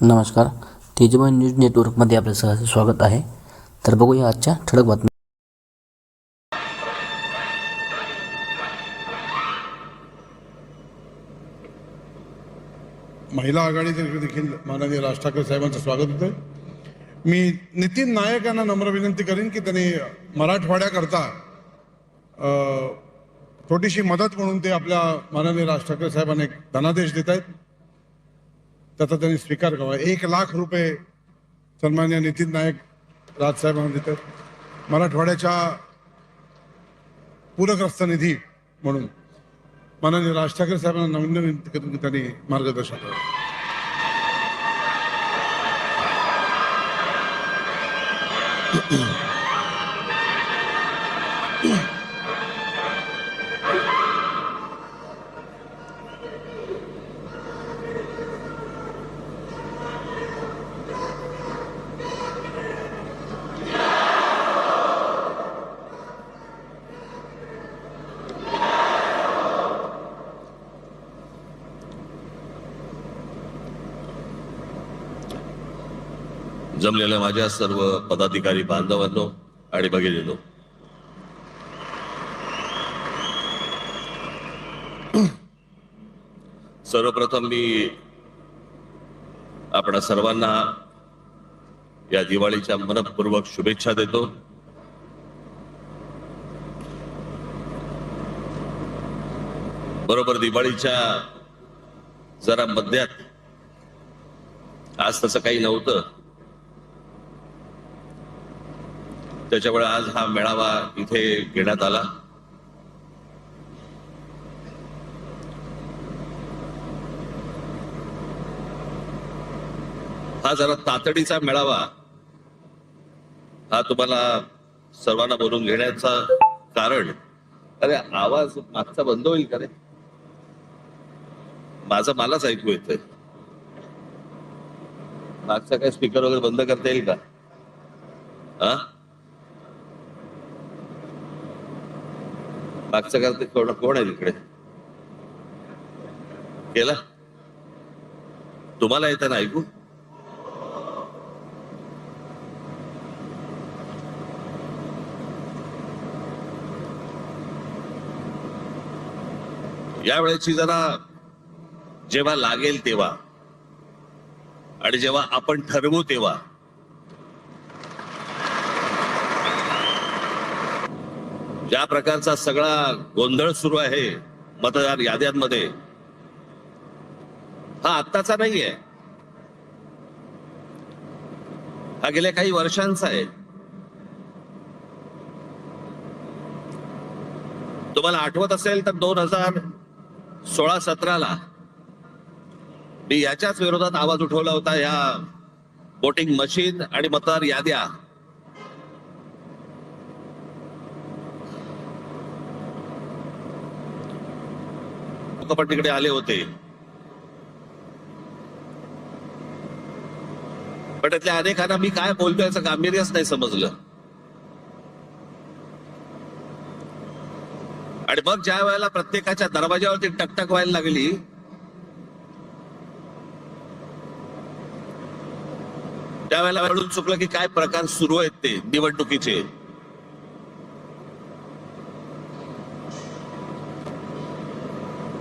नमस्कार. तेजमय न्यूज नेटवर्कमध्ये आपलं सहज स्वागत आहे. तर बघूया आजच्या ठळक बातम्या. महिला आघाडीचे देखील माननीय राज ठाकरे साहेबांचं स्वागत होतं मी नितीन नायक यांना नम्र विनंती करीन की त्यांनी मराठवाड्याकरता थोडीशी छोटीशी मदत म्हणून ते आपल्या माननीय राज ठाकरे साहेबांना एक धनादेश देत आहेत त्याचा त्यांनी स्वीकार करावा. एक लाख रुपये सन्मान्य नितीन नाईक राजसाहेबांना देत मराठवाड्याच्या पूरग्रस्त निधी म्हणून माननीय राज ठाकरे साहेबांना नवीन नवीन करून त्यांनी मार्गदर्शन करावं जमलेल्या माझ्या सर्व पदाधिकारी बांधवांनो आणि भगिनीनो. सर्वप्रथम मी आपणा सर्वांना या दिवाळीच्या मनपूर्वक शुभेच्छा देतो. बरोबर दिवाळीच्या जरा मध्यात आज तसं काही नव्हतं. त्याच्यामुळे आज हा मेळावा इथे घेण्यात आला. हा जरा तातडीचा मेळावा हा तुम्हाला सर्वांना बोलून घेण्याचा कारण. अरे आवाज मागचा बंद होईल का रे? माझं मलाच ऐकू येतंय. मागचा काय स्पीकर वगैरे बंद करता येईल का? हा? मागचं करते कोण कोण आहे तिकडे? केला तुम्हाला येताना ऐकू? यावेळेची जरा जेव्हा लागेल तेव्हा आणि जेव्हा आपण ठरवू तेव्हा ज्या प्रकारचा सगळा गोंधळ सुरू आहे मतदार याद्यांमध्ये हा आत्ताचा नाहीये. हा गेल्या काही वर्षांचा आहे. तुम्हाला आठवत असेल तर दोन हजार सोळा सतराला मी याच्याच विरोधात आवाज उठवला होता या वोटिंग मशीन आणि मतदार याद्या. कपाटीकडे तिकडे आले होते. पण अनेकांना मी काय बोलतोय याचं गांभीर्यच नाही समजलं. आणि मग ज्या वेळेला प्रत्येकाच्या दरवाजावरती टकटक व्हायला लागली त्यावेळेला चुकलं की काय प्रकार सुरू आहेत ते निवडणुकीचे.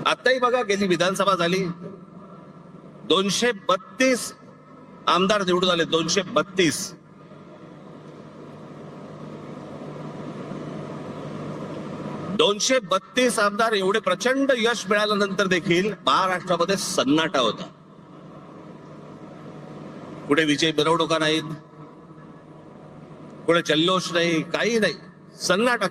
आताही बघा गेली विधानसभा झाली. दोनशे बत्तीस आमदार निवडून आले दोनशे बत्तीस. दोनशे बत्तीस आमदार एवढे प्रचंड यश मिळाल्यानंतर देखील महाराष्ट्रामध्ये सन्नाटा होता. कुठे विजय मिरवणुका नाहीत. कुठे जल्लोष नाही काही नाही. सन्नाटा